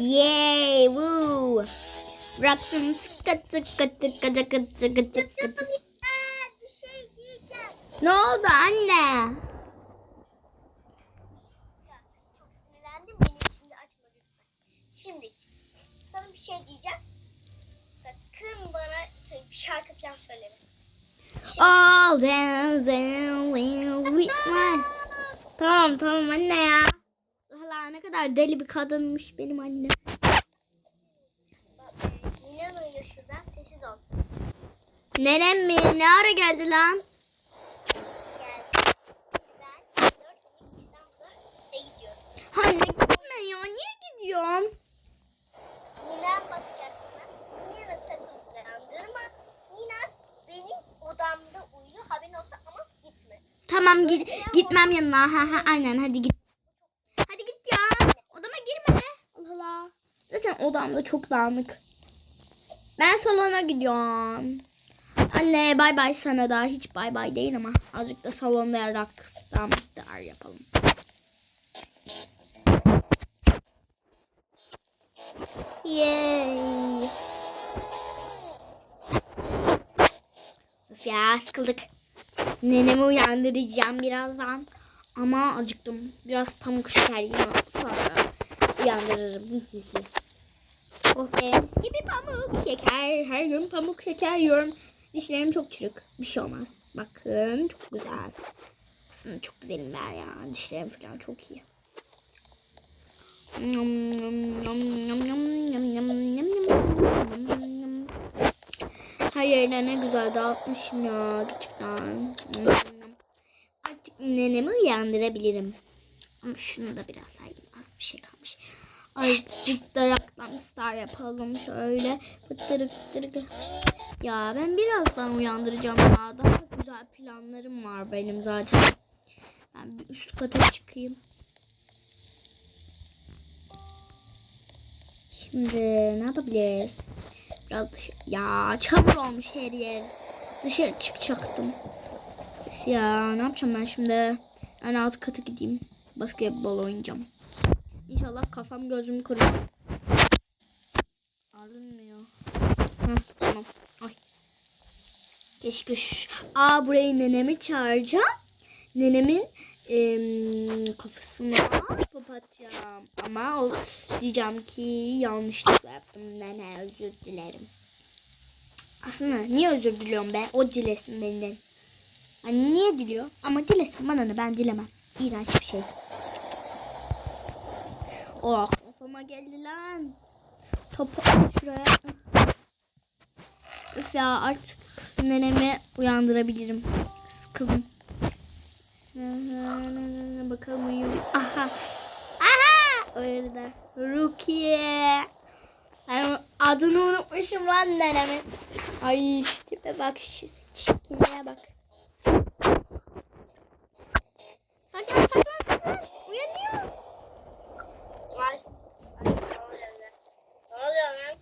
Yay, woo. Roxanne sıkı tıkı tıkı tıkı tıkı tıkı tıkı. Ne oldu anne? Şimdi sana bir şey diyeceğim. Sakın bana bir şarkı falan söyleme. All the wheels with my... Tamam tamam anne ya. Ne kadar deli bir kadınmış benim annem. E. Sessiz ol. Nenem mi? Ne ara geldi lan? Anne gitme ya. Niye gidiyorsun? Ninen bakacak sana. Ninen'e sakın uyandırma. Ninen benim odamda uyuyor. Haberin olsa ama gitme. Tamam git gitmem yanına. Ha ha aynen hadi git. Hadi git ya. Odama girme. Allah Allah. Odamda çok dağınık. Ben salona gidiyorum. Anne bay bay sana da hiç bay bay değil ama azıcık da salonda yarak star yapalım. Yay. Öf ya sıkıldık. Nenemi uyandıracağım birazdan. Ama acıktım. Biraz pamuk şeker yiyeyim sonra uyandırırım. Oh be mis gibi pamuk şeker. Her gün pamuk şeker yiyorum. Dişlerim çok çürük. Bir şey olmaz. Bakın çok güzel. Aslında çok güzelim ben ya. Dişlerim falan çok iyi. Her yerine ne güzel dağıtmışım ya gerçekten. Artık nenemi uyandırabilirim. Ama şunu da biraz sayayım. Az bir şey kalmış. Azıcık da reklam star yapalım şöyle. Bıttırık tırık. Ya ben birazdan uyandıracağım ya. Daha güzel planlarım var benim zaten. Ben bir üst kata çıkayım. Şimdi ne yapabiliriz? Biraz dışarı... Ya çamur olmuş her yer. Dışarı çıkacaktım. Ya ne yapacağım ben şimdi? En alt kata gideyim. Basketbol oynayacağım. İnşallah kafam gözüm kırılır. Alınmıyor. Heh, tamam. Ay. Keşke şu... Aa burayı nenemi çağıracağım. Nenemin em, kafasına kapatacağım. Ama o, diyeceğim ki yanlışlıkla yaptım. Nene özür dilerim. Aslında niye özür diliyorum be? O dilesin benden. Hani niye diliyor? Ama dilesin bana ne ben dilemem. İğrenç bir şey. Oh kafama geldi lan. Topu şuraya. Üf ya artık nenemi uyandırabilirim. Sıkıldım. Bakalım uyuyor. Aha. Aha. Orada. Rukiye. Ben adını unutmuşum lan nenemin. Ay tipe bak şu çirkinliğe bak. Saklan saklan saklan. Uyanıyor. Var. Ne oluyor lan? Ne oluyor lan?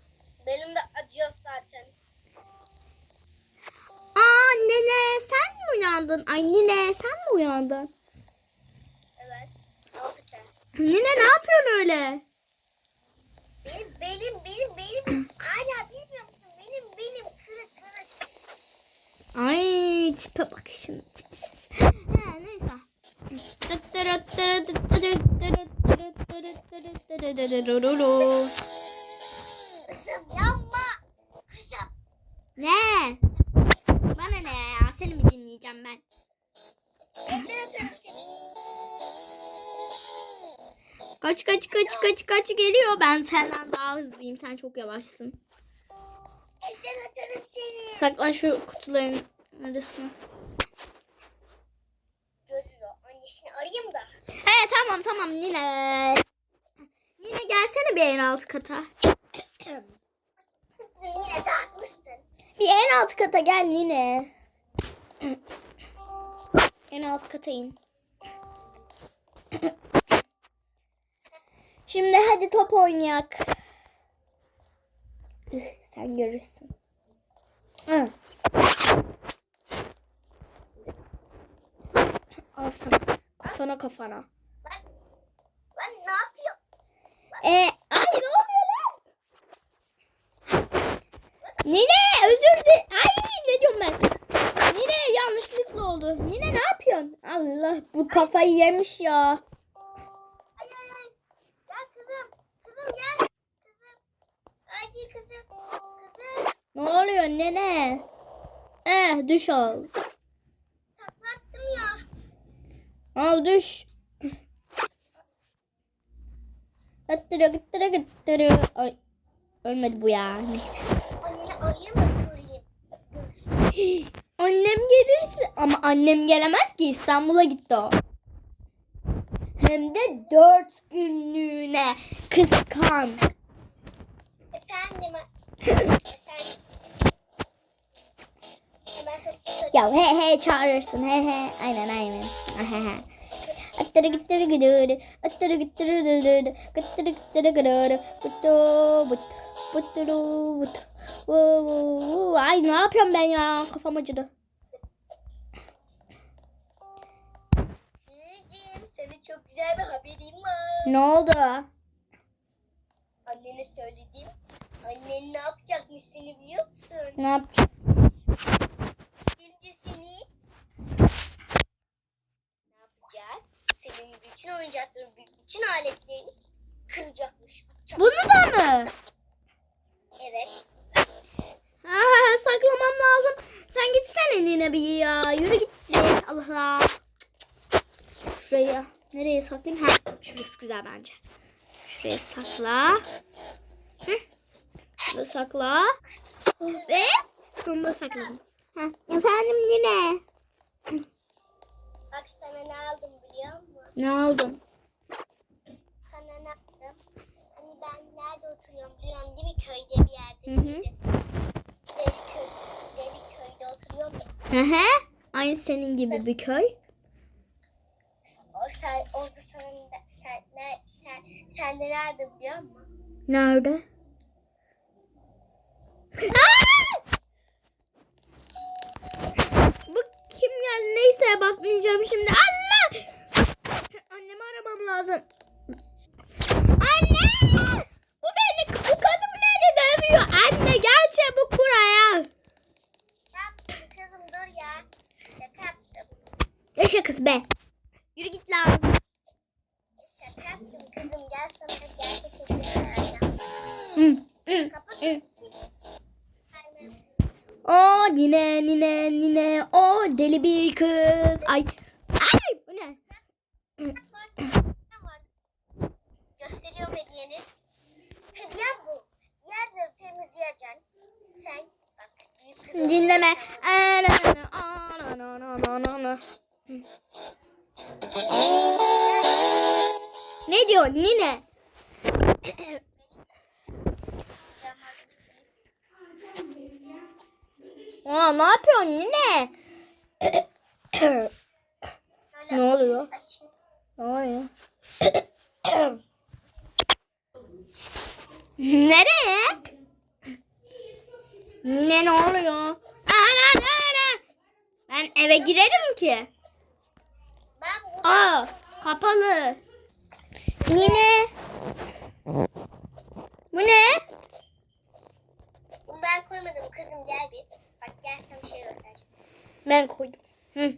Benim de acıyor zaten. Aa nene sen mi uyandın? Ay nene uyandın? Evet. Ne? Nene ne yapıyorsun öyle? Benim, benim, benim, benim. Hala bilmiyor musun? Benim, benim kırık kırık. Ay tipe bak şimdi. He neyse. Kaç kaç kaç kaç kaç geliyor. Ben senden daha hızlıyım. Sen çok yavaşsın. Saklan şu kutuların arasına. Annesini arayayım da. He tamam tamam Nine. Nine gelsene bir en alt kata. Yine dağıtmışsın. Bir en alt kata gel Nine. en alt kata in. Şimdi hadi top oynayak. Sen görürsün. Hı. Al sana. Kafana kafana. Ben, ben ne yapıyorum? Ben... Ee, ay ne oluyor lan? Nine özür dile. Ay ne diyorum ben? Nine yanlışlıkla oldu. Nine ne yapıyorsun? Allah bu kafayı yemiş ya. Ne oluyor nene? Eh düş ol. Taklattım ya. Al düş. Gıttırı gıttırı gıttırı. Ay. Ölmedi bu ya. Neyse. Annem gelirse ama annem gelemez ki İstanbul'a gitti o. Hem de dört günlüğüne kıskan. Efendim. Ya he he çağırırsın he he aynen aynen. He he. Attırı gittırı gıdırı, attırı gittırı gıdırı, gıttırı gittırı gıdırı, gıttı but, butturu but. Ay ne yapıyorum ben ya kafam acıdı. Anneciğim sana çok güzel bir haberim var. Ne oldu? Annene söyledim. Annen ne yapacakmış seni biliyor musun? Ne yapacağım? Şimdi seni ne yapacak? Senin bütün oyuncakların, bütün aletlerini kıracakmış. Çabuk. Bunu da mı? Evet. Aa, saklamam lazım. Sen gitsene Nine bir ya. Yürü git. Allah Allah. Şuraya. Nereye saklayayım? Ha, şurası güzel bence. Şuraya sakla. Hı. Sakla. Ve sonunda sakladım. Ha, efendim Nine. Bak sana ne aldım biliyor musun? Ne aldın? Sana ne aldım? Hani ben nerede oturuyorum biliyorsun değil mi? Köyde bir yerde. Hı hı. Deli, köy, köyde oturuyorum. Hı hı. Aynı senin gibi bir köy. O sen, orada sana ne, sen, ne, sen, de nerede biliyor musun? Nerede? Bu kim geldi? Neyse bakmayacağım şimdi. Allah! Annemi aramam lazım. Anne! Bu beni bu kadın beni dövüyor. Anne gel çabuk buraya. Yaptım kızım dur ya. Şaka yaptım. Yaşa kız be. Yürü git lan. Şaka yaptım kızım. Gel sana gerçek hediye vereceğim. Hı, hı, Kapat. hı. O nine nine nine o deli bir kız. Ay. Ay bu ne? Gösteriyorum hediyeni. Hediyem bu. Yerleri temizleyeceksin. Sen bak. büyük kızım. Dinleme. Ne diyor nine? Aa, ne yapıyorsun nine? ne oluyor? Ne oluyor? Nereye? Nine ne oluyor? Ana, ana. Ben eve girerim ki. Aa, kapalı. Nine. Bu ne? ben koymadım kızım gel bir. Bak gel sana bir şey göstereceğim. Ben koydum. Hı.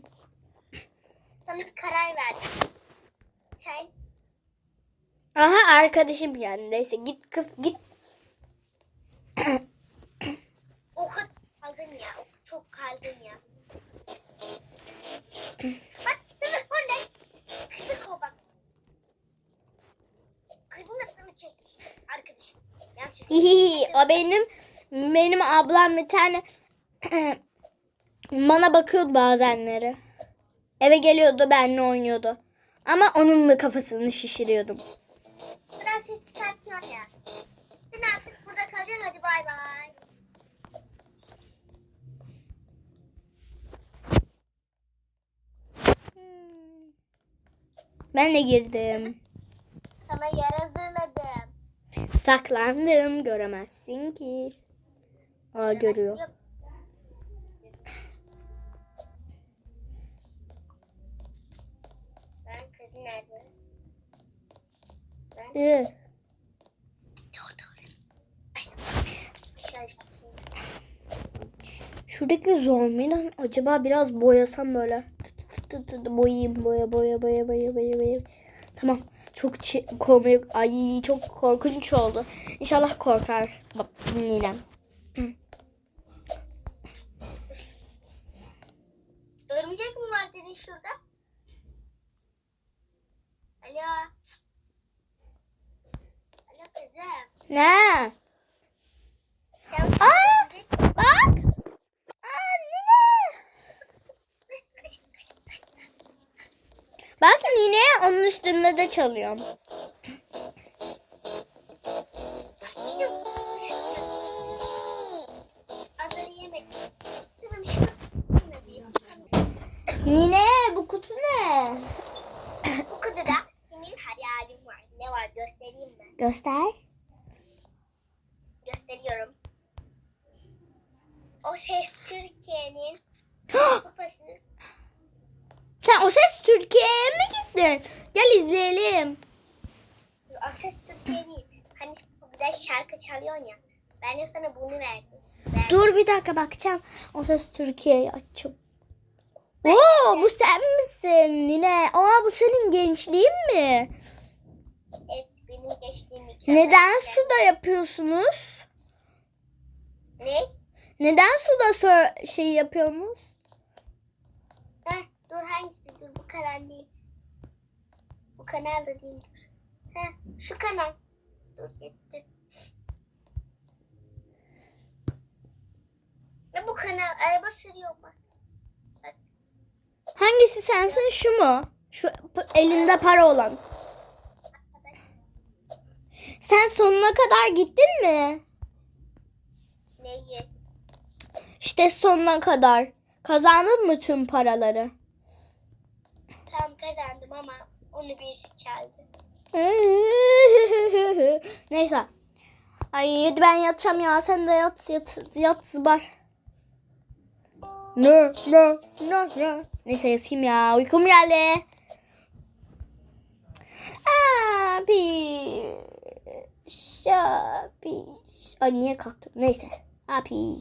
Sana bir karar verdim. Sen Aha arkadaşım yani. Neyse git kız git. o kadar kaldın ya. Çok kaldın ya. Bak sana orada. Kızı kov bak. Kızın nasıl çekmiş. Arkadaşım. Gerçekten. Hihihi, o benim benim ablam bir tane bana bakıyordu bazenleri. Eve geliyordu benimle oynuyordu. Ama onun da kafasını şişiriyordum. Biraz ses çıkartıyor ya. Sen artık burada kalacaksın hadi bay bay. Ben de girdim. Sana yer hazırladım. Saklandım göremezsin ki. Aa görüyor. Yok. Ben kızı nerede? Ben atayım. Şuradaki zombiden acaba biraz boyasam böyle. Boyayayım boya boya boya boya boya boya. Tamam. Çok komik. Ay çok korkunç oldu. İnşallah korkar. Bak Ninem. Örümcek mi var dedin şurada? Alo. Alo kızım. Ne? Sen Aa! Bak. Aa Nine. Bak Nine onun üstünde de çalıyorum. Nine bu kutu ne? Bu kutuda senin hayalim var. Ne var göstereyim mi? Göster. Gösteriyorum. O ses Türkiye'nin. Sen o ses Türkiye'ye mi gittin? Gel izleyelim. O ses Türkiye değil. Hani güzel şarkı çalıyorsun ya. Ben de sana bunu verdim. verdim. Dur bir dakika bakacağım. O ses Türkiye'yi açım. Oo bu sen misin Nine? Aa bu senin gençliğin mi? Evet benim geçtiğim hikaye. Neden suda yapıyorsunuz? Ne? Neden suda şey yapıyorsunuz? Heh, dur hangisi? Dur bu kanal değil. Bu kanal da değil dur. Heh, şu kanal. Dur gitti. Ne bu kanal? Araba sürüyor bak. Hangisi sensin şu mu? Şu elinde para olan. Sen sonuna kadar gittin mi? Neyi? İşte sonuna kadar. Kazandın mı tüm paraları? Tam kazandım ama onu birisi çaldı. Neyse. Ay hadi ben yatacağım ya. Sen de yat yat yat zıbar. Ne ne ne ne. Neyse yatayım ya. Uykum geldi. Abi. Şapi. Ay niye kalktım? Neyse. Abi.